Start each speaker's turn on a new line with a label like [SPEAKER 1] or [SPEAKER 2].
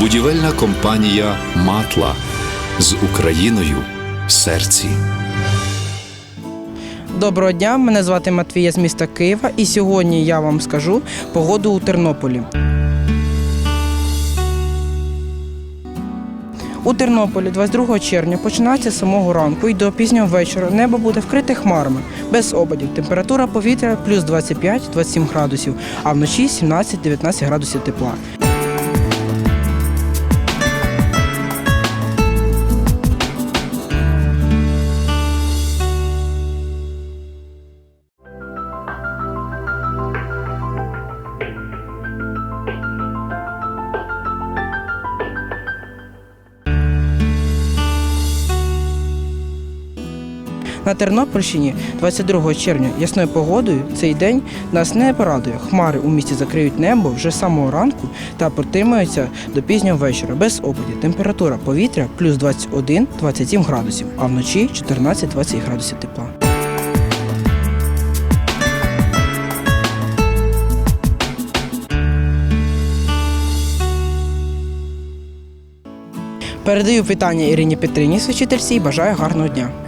[SPEAKER 1] Будівельна компанія Матла з Україною в серці.
[SPEAKER 2] Доброго дня, мене звати Матвія з міста Києва, і сьогодні я вам скажу погоду у Тернополі. У Тернополі 22 червня починається з самого ранку і до пізнього вечора небо буде вкрите хмарами, без опадів. Температура повітря плюс 25-27 градусів, а вночі 17-19 градусів тепла. На Тернопільщині 22 червня ясною погодою цей день нас не порадує. Хмари у місті закриють небо вже з самого ранку та протримаються до пізнього вечора без опадів. Температура повітря плюс 21-27 градусів, а вночі 14-20 градусів тепла. Передаю вітання Ірині Петрині, свячительці, і бажаю гарного дня.